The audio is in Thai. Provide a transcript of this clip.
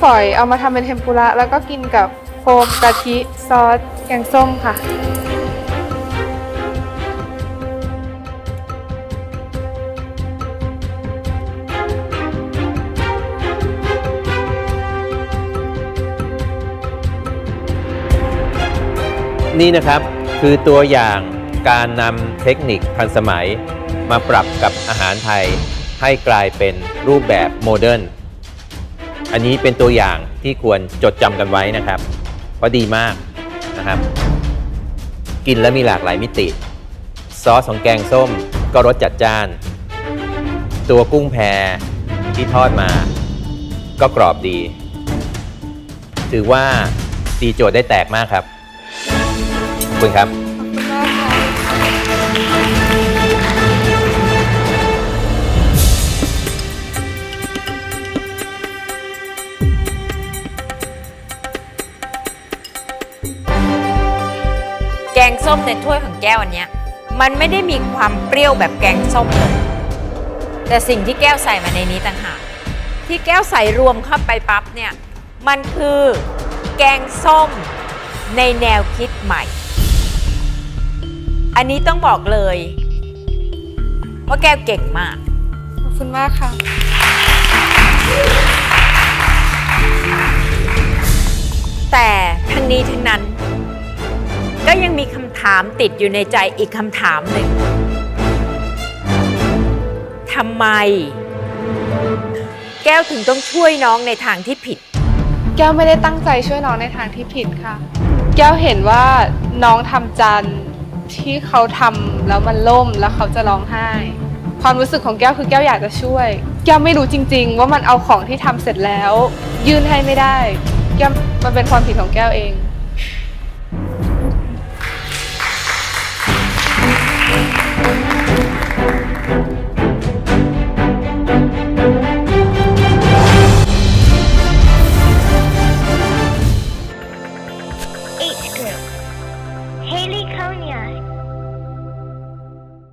ฝอยเอามาทำเป็นเทมปุระแล้วก็กินกับโคมกะทิซอสแกงส้มค่ะ นี่นะครับคือตัวอย่างการนำเทคนิคทันสมัย มาปรับกับอาหารไทยให้กลายเป็นรูปแบบโมเดิร์น อันนี้เป็นตัวอย่างที่ควรจดจำกันไว้นะครับเพราะดีมากนะครับ กินแล้วมีหลากหลายมิติ ซอสของแกงส้มก็รสจัดจ้าน ตัวกุ้งแพที่ทอดมา ก็กรอบดี ถือว่าตีโจทย์ได้แตกมากครับ ขอบคุณครับ ขอบคุณมากค่ะ ส้มในถ้วยของแก้วอันเนี้ยมันไม่ได้มีความเปรี้ยวแบบแกงส้มเลยแต่สิ่งที่แก้วใส่มาในนี้ต่างหากที่แก้วใส่รวมเข้าไปปั๊บเนี่ยมันคือแกงส้มในแนวคิดใหม่ อันนี้ต้องบอกเลย ว่าแก้วเก่งมาก ขอบคุณมากค่ะ ก็ยังมีคำถามติดอยู่ในใจอีกคำถามหนึ่งทำไม แก้วถึงต้องช่วยน้องในทางที่ผิด แก้วไม่ได้ตั้งใจช่วยน้องในทางที่ผิดค่ะ แก้วเห็นว่าน้องทำจานที่เขาทำแล้วมันล่มแล้วเขาจะร้องไห้ ความรู้สึกของแก้วคือแก้วอยากจะช่วย แก้วไม่รู้จริง ๆ ว่ามันเอาของที่ทำเสร็จแล้ว ยื่นให้ไม่ได้ แก้วมันเป็นความผิดของแก้วเอง